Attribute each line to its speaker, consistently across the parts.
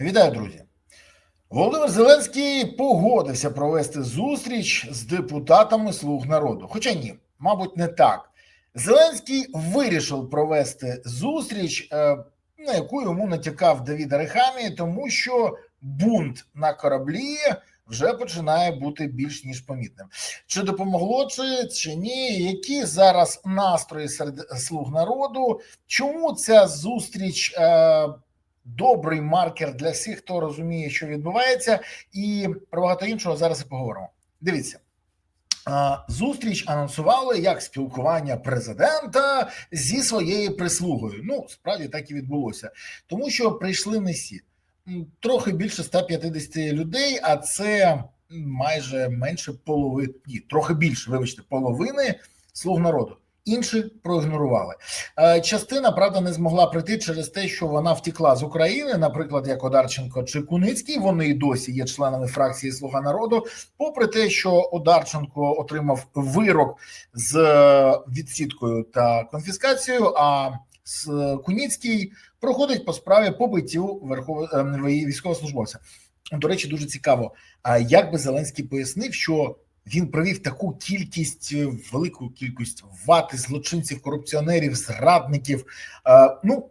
Speaker 1: Вітаю, друзі. Володимир Зеленський погодився провести зустріч з депутатами Слуг народу. Хоча ні, мабуть, не так. Зеленський вирішив провести зустріч, е, на яку йому натякав Давід Арехамі, тому що бунт на кораблі вже починає бути більш ніж помітним. Чи допомогло чи, чи ні? Які зараз настрої серед слуг народу? Чому ця зустріч? Добрий маркер для всіх, хто розуміє, що відбувається, і про багато іншого зараз і поговоримо. Дивіться. Зустріч анонсували як спілкування президента зі своєю прислугою. Ну, справді так і відбулося, тому що прийшли не всі. трохи більше 150 людей, а це майже менше половини, ні, трохи більше, вибачте, половини слуг народу інші проігнорували. Е, частина правда не змогла прийти через те, що вона втекла з України, наприклад, як Одарченко чи Куницький. Вони й досі є членами фракції Слуга народу. Попри те, що Одарченко отримав вирок з е, відсідкою та конфіскацією. А Куніцький проходить по справі побиттю верхового е, військовослужбовця. До речі, дуже цікаво. А як би Зеленський пояснив, що він провів таку кількість, е, велику кількість вати, злочинців, корупціонерів, зрадників. Е, ну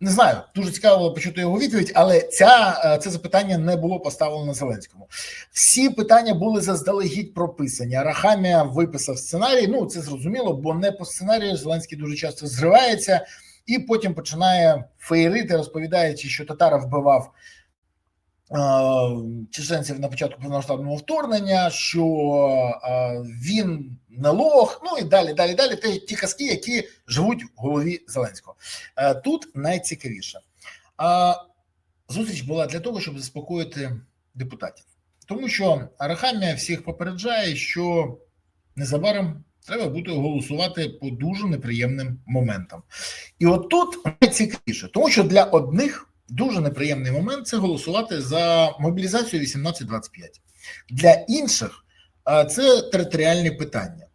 Speaker 1: не знаю, дуже цікаво почути його відповідь, але ця е, це запитання не було поставлено Зеленському. Всі питання були заздалегідь прописані. Арахамія виписав сценарій. Ну це зрозуміло, бо не по сценарію Зеленський дуже часто зривається і потім починає феєрити, розповідаючи, що татара вбивав чеченців на початку повномасштабного вторгнення, що він не лох, ну і далі, далі, далі. Те ті казки, які живуть в голові Зеленського. Е, тут найцікавіше. Зустріч була для того, щоб заспокоїти депутатів, тому що Арахамія всіх попереджає, що незабаром треба буде голосувати по дуже неприємним моментам. І от тут найцікавіше, тому що для одних дуже неприємний момент це голосувати за мобілізацію 18-25. Для інших це територіальні питання.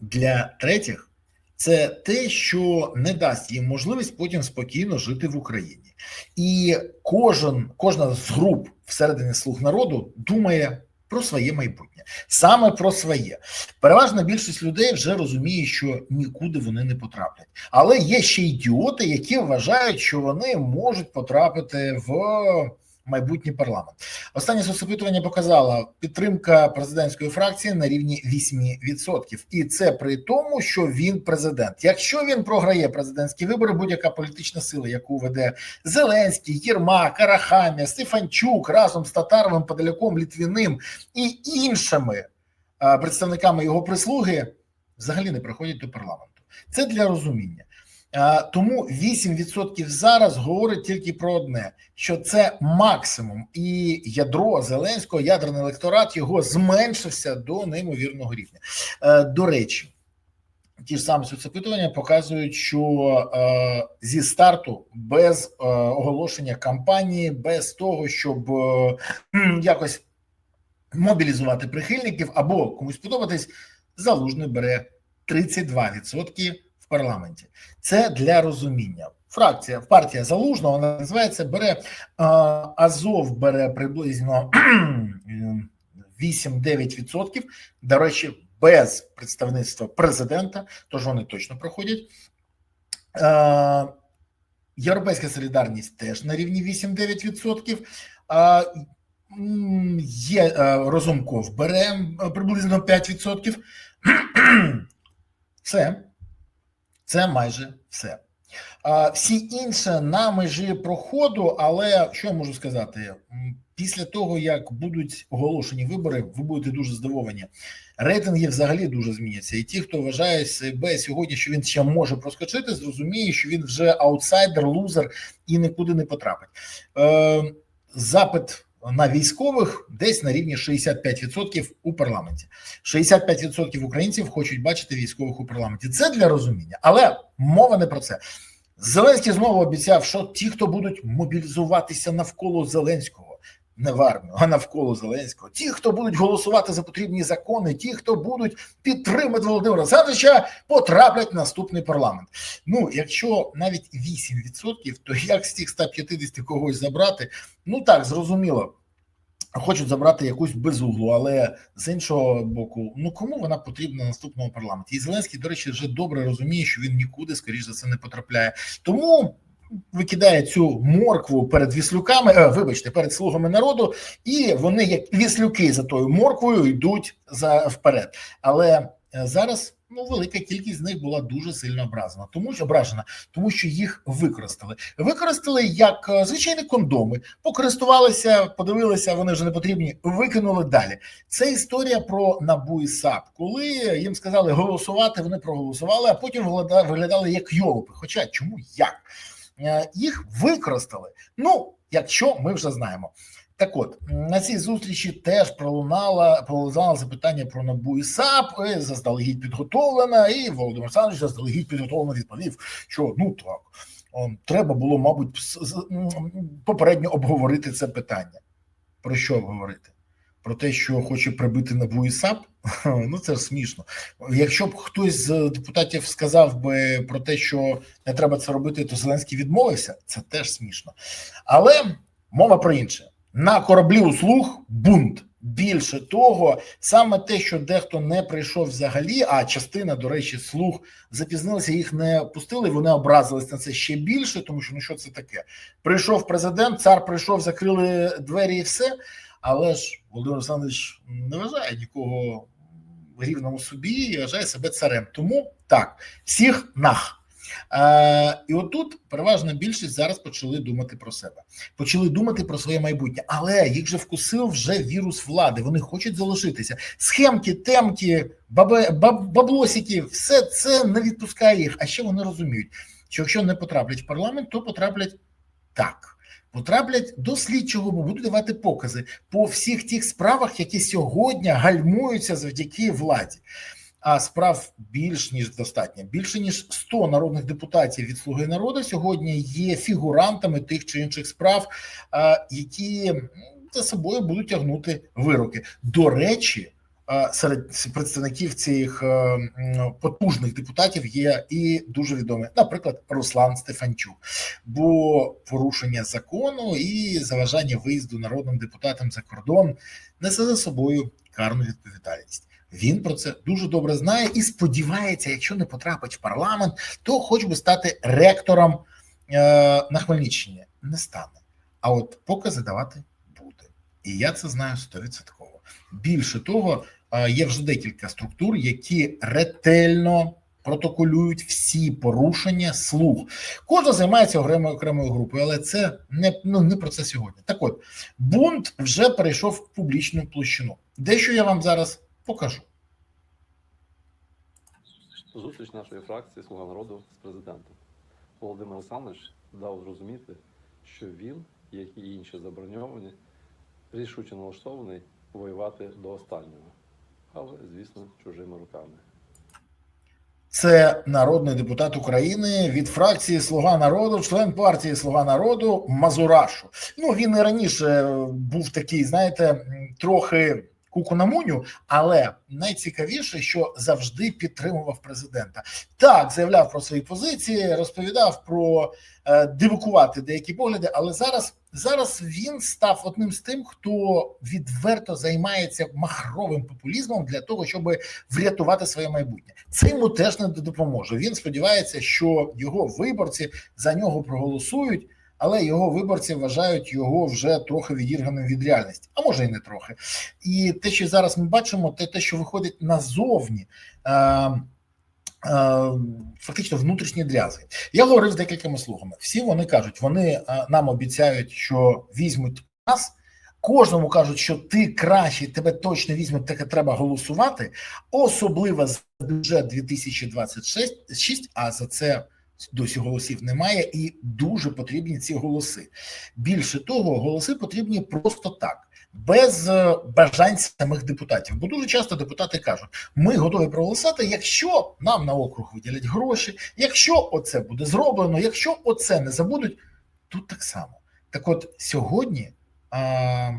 Speaker 1: Для третіх це те, що не дасть їм можливість потім спокійно жити в Україні. І кожен, кожна з груп всередині слуг народу думає про своє майбутнє, саме про своє. Переважна більшість людей вже розуміє, що нікуди вони не потраплять. Але є ще ідіоти, які вважають, що вони можуть потрапити в майбутній парламент. Останнє соцопитування показало підтримка президентської фракції на рівні 8%. і це при тому, що він президент. Якщо він програє президентські вибори, будь-яка політична сила, яку веде Зеленський, Єрма, Карахамія, Стефанчук разом з Татаровим, Подаляком, Літвіним і іншими представниками його прислуги, взагалі не приходять до парламенту. Це для розуміння. Тому 8% зараз говорить тільки про одне: що це максимум, і ядро Зеленського, ядерний електорат його зменшився до неймовірного рівня. Е, до речі, ті ж самі соцопитування показують, що е, зі старту без е, оголошення кампанії, без того, щоб якось мобілізувати прихильників або комусь подобатись, залужний бере 32% парламенті. Це для розуміння. Фракція партія залужного вона називається бере Азов бере приблизно 8-9%. До речі, без представництва президента, тож вони точно проходять. Європейська солідарність теж на рівні 8-9%. Є Розумков бере приблизно 5%. Все. Це майже все. Всі інші на межі проходу, але що я можу сказати? Після того, як будуть оголошені вибори, ви будете дуже здивовані. Рейтинги взагалі дуже зміняться. І ті, хто вважає себе сьогодні, що він ще може проскочити, зрозуміє, що він вже аутсайдер, лузер і нікуди не потрапить. Е, Запит на військових десь на рівні 65% у парламенті. 65% українців хочуть бачити військових у парламенті. Це для розуміння, але мова не про це. Зеленський знову обіцяв, що ті, хто будуть мобілізуватися навколо Зеленського, не в армію, а навколо Зеленського. Ті, хто будуть голосувати за потрібні закони, ті, хто будуть підтримати Володимира Олександровича, потраплять в наступний парламент. Ну, якщо навіть 8%, то як з тих 150 когось забрати? Ну так, зрозуміло. Хочуть забрати якусь безуглу, але з іншого боку, ну кому вона потрібна на наступному парламенті? І Зеленський, до речі, вже добре розуміє, що він нікуди, скоріш за це, не потрапляє. Тому викидає цю моркву перед віслюками, е, вибачте, перед слугами народу, і вони, як віслюки, за тою морквою йдуть за вперед. Але е, зараз ну велика кількість з них була дуже сильно ображена, тому що ображена, тому що їх використали. Використали як е, звичайні кондоми, покористувалися, подивилися, вони вже не потрібні, викинули далі. Це історія про набу і САП. Коли їм сказали голосувати, вони проголосували, а потім вигляда- виглядали як йолопи. Хоча чому як? Е, їх використали. Ну, якщо ми вже знаємо. Так от на цій зустрічі теж пролунало пролунало запитання про НАБУ і САП, заздалегідь підготовлена, і Володимир Олександрович заздалегідь підготовлено відповів, що ну так треба було, мабуть, попередньо обговорити це питання. Про що обговорити? Про те, що хоче прибити НАБУ і САП? Ну це ж смішно. Якщо б хтось з депутатів сказав би про те, що не треба це робити, то Зеленський відмовився, це теж смішно. Але мова про інше. На кораблі услуг бунт. Більше того, саме те, що дехто не прийшов взагалі, а частина, до речі, слуг запізнилися, їх не пустили. Вони образились на це ще більше, тому що ну що це таке? Прийшов президент, цар прийшов, закрили двері і все. Але ж Володимир Олександрович не вважає нікого рівному собі і вважає себе царем. Тому так, всіх нах. Е, і отут переважна більшість зараз почали думати про себе, почали думати про своє майбутнє, але їх же вкусив вже вірус влади. Вони хочуть залишитися. Схемки, темки, бабе, все це не відпускає їх. А ще вони розуміють, що якщо не потраплять в парламент, то потраплять так. Потраплять до слідчого, бо будуть давати покази по всіх тих справах, які сьогодні гальмуються завдяки владі. А справ більш ніж достатньо. Більше ніж 100 народних депутатів від Слуги народу сьогодні є фігурантами тих чи інших справ, які за собою будуть тягнути вироки. До речі, серед представників цих е, потужних депутатів є і дуже відомі, наприклад, Руслан Стефанчук. Бо порушення закону і заважання виїзду народним депутатам за кордон несе за собою карну відповідальність. Він про це дуже добре знає і сподівається, якщо не потрапить в парламент, то хоч би стати ректором е, на Хмельниччині. Не стане. А от покази давати буде. І я це знаю стовідсотково. Більше того, є вже декілька структур, які ретельно протоколюють всі порушення слуг. Кожна займається окремою окремою групою, але це не, ну, не про це сьогодні. Так от, бунт вже перейшов в публічну площину. Дещо я вам зараз покажу.
Speaker 2: Зустріч нашої фракції Слуга народу з президентом. Володимир Олександрович дав зрозуміти, що він, як і інші заброньовані, рішуче налаштований воювати до останнього, але, звісно, чужими руками.
Speaker 1: Це народний депутат України від фракції Слуга народу, член партії Слуга народу Мазурашу. Ну він і раніше був такий, знаєте, трохи куку на муню, але найцікавіше, що завжди підтримував президента. Так, заявляв про свої позиції, розповідав про е, дивакувати деякі погляди. Але зараз зараз він став одним з тим, хто відверто займається махровим популізмом для того, щоб врятувати своє майбутнє. Це йому теж не допоможе. Він сподівається, що його виборці за нього проголосують. Але його виборці вважають його вже трохи відірганим від реальності, а може і не трохи. І те, що зараз ми бачимо, те, те що виходить назовні, е, е, фактично внутрішні дрязи. Я говорив з декількома слугами. Всі вони кажуть, вони е, нам обіцяють, що візьмуть нас. Кожному кажуть, що ти кращий, тебе точно візьмуть, таке треба голосувати, особливо за бюджет 2026, а за це досі голосів немає, і дуже потрібні ці голоси. Більше того, голоси потрібні просто так, без е, бажань самих депутатів. Бо дуже часто депутати кажуть: ми готові проголосувати, якщо нам на округ виділять гроші, якщо оце буде зроблено, якщо оце не забудуть, тут так само. Так от сьогодні а,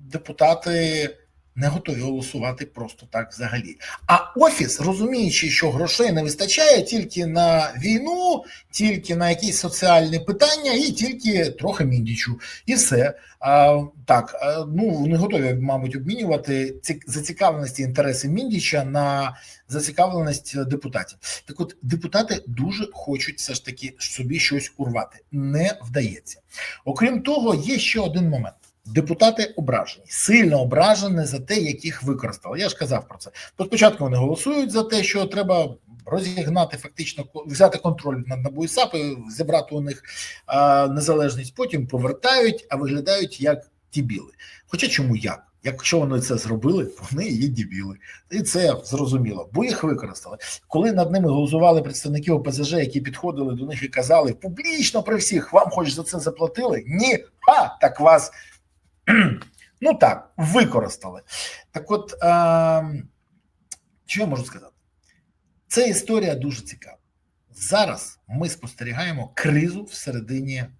Speaker 1: депутати не готові голосувати просто так взагалі. А офіс, розуміючи, що грошей не вистачає тільки на війну, тільки на якісь соціальні питання, і тільки трохи міндічу, і все. А, так, ну вони готові, мабуть, обмінювати ці зацікавленості інтереси міндіча на зацікавленість депутатів. Так, от депутати дуже хочуть все ж таки собі щось урвати. Не вдається. Окрім того, є ще один момент. Депутати ображені, сильно ображені за те, як їх використали. Я ж казав про це. То спочатку вони голосують за те, що треба розігнати фактично взяти контроль над НАБУ і САП, зібрати у них а, незалежність. Потім повертають, а виглядають як дібіли. Хоча чому як? Якщо вони це зробили, вони є дібіли, і це зрозуміло, бо їх використали. Коли над ними голосували представники ОПЗЖ, які підходили до них і казали публічно при всіх, вам хоч за це заплатили? Ні, ха, так вас ну так, використали. Так от, е, що я можу сказати? Це історія дуже цікава. Зараз ми спостерігаємо кризу всередині е,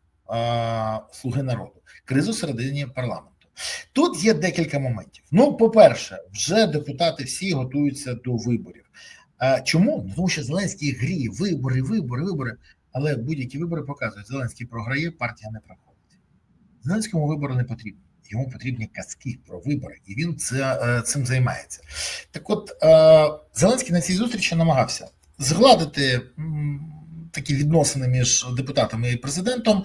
Speaker 1: Слуги народу, кризу всередині парламенту. Тут є декілька моментів. Ну, по-перше, вже депутати всі готуються до виборів. Е, чому? Тому що Зеленський гріє вибори, вибори, вибори. Але будь-які вибори показують, Зеленський програє, партія не проходить. Зеленському вибори не потрібні. Йому потрібні казки про вибори, і він це, е, цим займається. Так от е, Зеленський на цій зустрічі намагався згладити такі відносини між депутатами і президентом,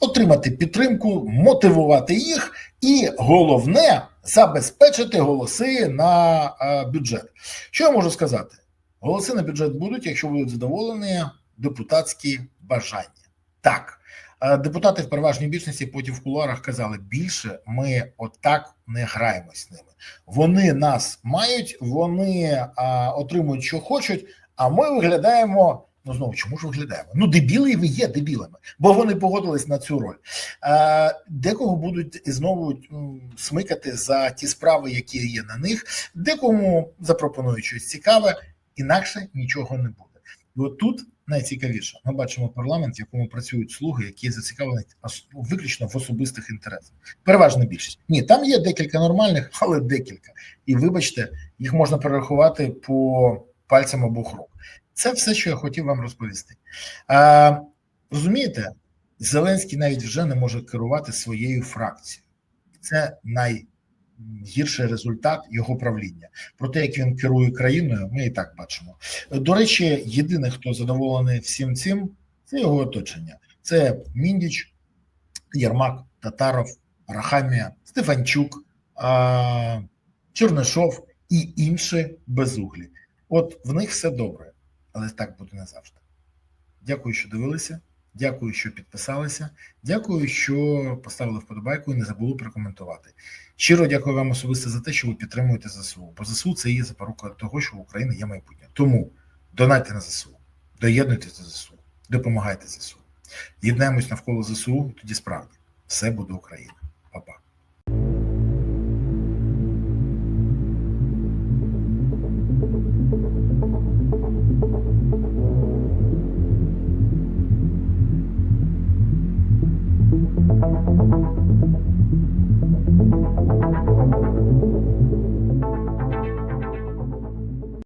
Speaker 1: отримати підтримку, мотивувати їх, і головне забезпечити голоси на е, бюджет. Що я можу сказати? Голоси на бюджет будуть, якщо будуть задоволені депутатські бажання. Так. Е, Депутати в переважній більшості потім в кулуарах казали: більше ми отак не граємось з ними. Вони нас мають, вони а, отримують, що хочуть. А ми виглядаємо. Ну знову чому ж виглядаємо? Ну, дебіли ви є дебілами, бо вони погодились на цю роль. Е, декого будуть знову смикати за ті справи, які є на них, декому запропонують щось цікаве, інакше нічого не буде. І от тут найцікавіше. Ми бачимо парламент, в якому працюють слуги, які зацікавлені виключно в особистих інтересах. Переважна більшість. Ні, там є декілька нормальних, але декілька. І вибачте, їх можна перерахувати по пальцям обох рук. Це все, що я хотів вам розповісти. А, розумієте, Зеленський навіть вже не може керувати своєю фракцією. Це найгірший результат його правління. Про те, як він керує країною, ми і так бачимо. До речі, єдиний, хто задоволений всім цим, це його оточення. Це Міндіч, Єрмак, Татаров, Рахамія, Стефанчук, Чернишов і інші безуглі. От в них все добре, але так буде не завжди. Дякую, що дивилися. Дякую, що підписалися. Дякую, що поставили вподобайку і не забули прокоментувати. Щиро дякую вам особисто за те, що ви підтримуєте ЗСУ. Бо ЗСУ це є запорука того, що в Україні є майбутнє. Тому донайте на ЗСУ, доєднуйтесь до ЗСУ, допомагайте ЗСУ. Єднаємось навколо ЗСУ, тоді справді все буде Україна.